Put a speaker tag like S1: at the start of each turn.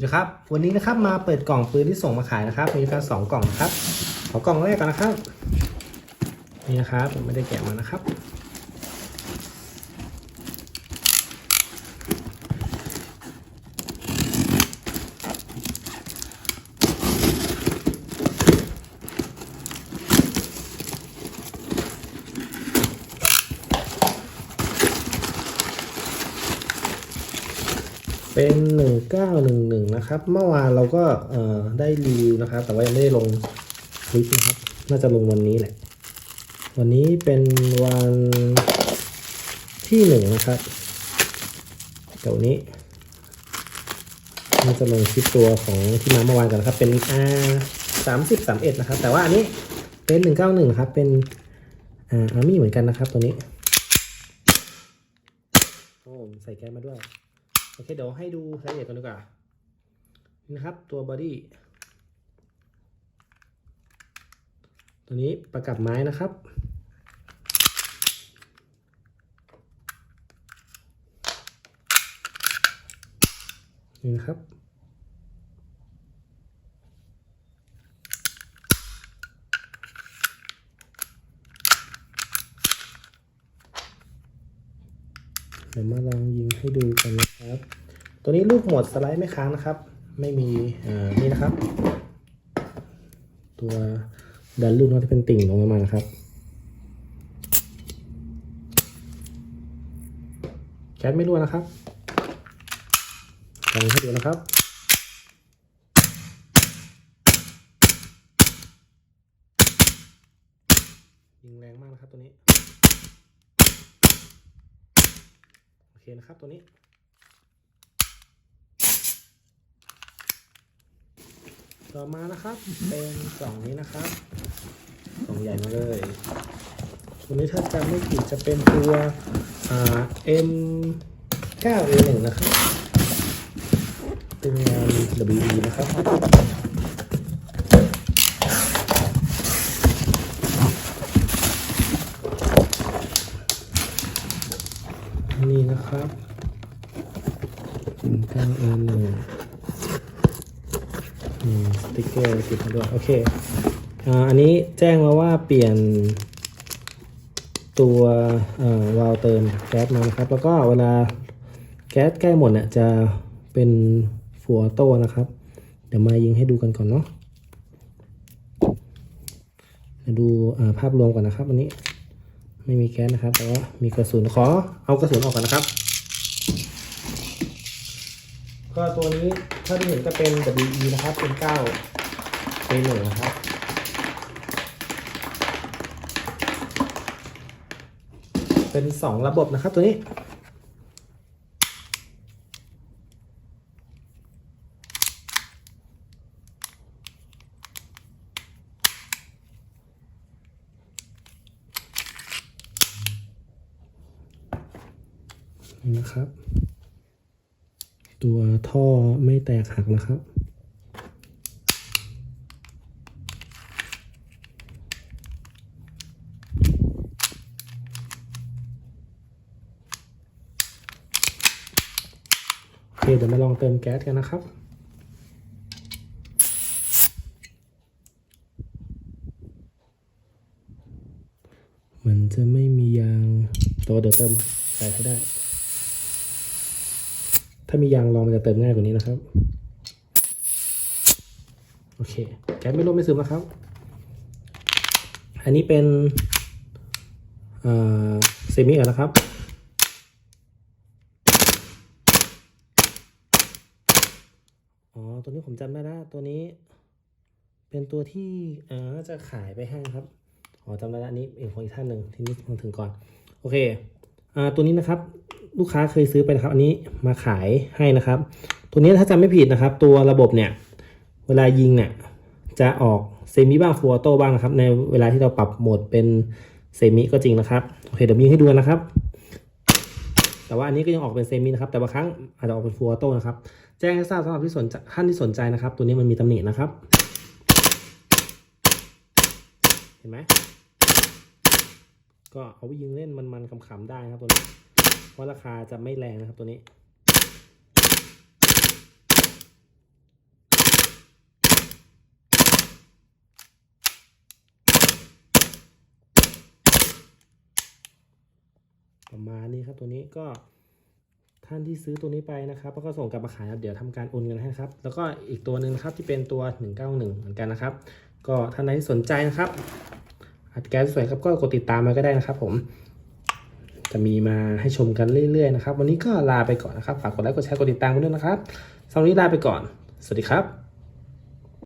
S1: สวัสดีครับวันนี้นะครับมาเปิดกล่องปืนที่ส่งมาขายนะครับมีกันสองกล่องนะครับขอกล่องแรกก่อนนะครับนี่นะครับผมไม่ได้แกะมานะครับ เป็นหนึ่งเก้าหนึ่งหนึ่งนะครับ เมื่อวานเราก็ได้รีวิวนะครับ แต่ว่ายังไม่ได้ลงคลิปนะครับ น่าจะลงวันนี้แหละ วันนี้เป็นวันที่หนึ่งนะครับเดี๋ยวนี้น่าจะลงคลิปตัวของที่มาเมื่อวานกันนะครับ เป็น R สามสิบสามเอ็ดนะครับ แต่ว่าอันนี้เป็นหนึ่งเก้าหนึ่งครับ เป็นอาร์มี่เหมือนกันนะครับตัวนี้ โอ้ใส่แก๊สมาด้วย อเคเดี๋ยวให้ดูรายละเอียดกันดีกว่านี่นะครับตัวบอดี้ตัวนี้ประกับไม้นะครับนี่นะครับ เดี๋ยวมาลองยิงให้ดูกันนะครับ ตัวนี้ลูกหมดสไลด์ไม่ค้างนะครับ ไม่มีอ่านี่นะครับ ตัวดันลูกน่าจะเป็นติ่งลงมานะครับแก๊สไม่รั่วนะครับลองให้ดูนะครับ ยิงแรงมากนะครับตัวนี้ โอเค นะครับตัวนี้ต่อมานะครับ เป็นกล่องนี้นะครับกล่องใหญ่มาเลยตัวนี้ถ้าจำไม่ผิดจะเป็นตัวอ่า M 9 A 1นะครับเป็นงาน WE นะครับ นี่นะครับเป็นการเอหนึ่งสติ๊กเกอร์ติดมาด้วยโอเคอันนี้แจ้งมาว่าเปลี่ยนตัววาล์วเติมแก๊สมานะครับ แล้วก็เวลาแก๊สใกล้หมดเนี่ยจะเป็นฟัวโต้นะครับ เดี๋ยวมายิงให้ดูกันก่อนเนาะมาดูภาพรวมก่อนนะครับวันนี้ ไม่มีแก๊สนะครับ แต่ว่ามีกระสุนขอเอากระสุนออกก่อนนะครับ ก็ตัวนี้ถ้าที่เห็นก็เป็น WE นะครับ เป็น9 A 1นะครับเป็น 2 ระบบนะครับตัวนี้ นะครับ ตัวท่อไม่แตกหักนะครับ โอเคเดี๋ยวมาลองเติมแก๊สกันนะครับมันจะไม่มียางตัวเดี๋ยวเติมใส่ให้ได้ ถ้ามียางรองมันจะเติมง่ายกว่านี้นะครับ โอเค แก๊สไม่ร่วมไม่ซึมนะครับ อันนี้เป็นเซมิก่อนนะครับอ๋อ ตัวนี้ผมจำได้แล้วตัวนี้ เป็นตัวที่เอ่อน่าจะขายไปให้ครับ อ๋อจำได้แล้วนี้เองของอีกท่านหนึ่งทีนี้ถึงก่อน โอเค อ่า ตัวนี้นะครับ ลูกค้าเคยซื้อไปนะครับอันนี้มาขายให้นะครับ ตัวนี้ถ้าจำไม่ผิดนะครับ ตัวระบบเนี่ยเวลายิงเนี่ยจะออกเซมิบ้างฟูออโต้บ้างนะครับ ในเวลาที่เราปรับโหมดเป็นเซมิก็จริงนะครับโอเคเดี๋ยวยิงให้ดูนะครับ แต่ว่าอันนี้ก็ยังออกเป็นเซมินะครับ แต่บางครั้งอาจจะออกเป็นฟูออโต้นะครับ แจ้งให้ทราบสำหรับที่สนใจท่านที่สนใจนะครับ ตัวนี้มันมีตำหนินะครับ เห็นไหมก็เอาไปยิงเล่นมันๆขำๆได้นะครับตัวนี้ ว่าราคาจะไม่แรงนะครับตัวนี้ ประมาณนี้ครับตัวนี้ก็ท่านที่ซื้อตัวนี้ไปนะครับแล้วก็ส่งกลับมาขายครับเดี๋ยวทำการโอนเงินให้ครับ แล้วก็อีกตัวหนึ่งครับที่เป็นตัว 191 เหมือนกันนะครับ ก็ท่านใดที่สนใจนะครับอัดแก๊สสวยครับก็กดติดตามมาก็ได้นะครับผม จะมีมาให้ชมกันเรื่อยๆนะครับ วันนี้ก็ลาไปก่อนนะครับ ฝากกดไลค์ กดแชร์ กดติดตามกันด้วยนะครับสำหรับวันนี้ลาไปก่อน สวัสดีครับ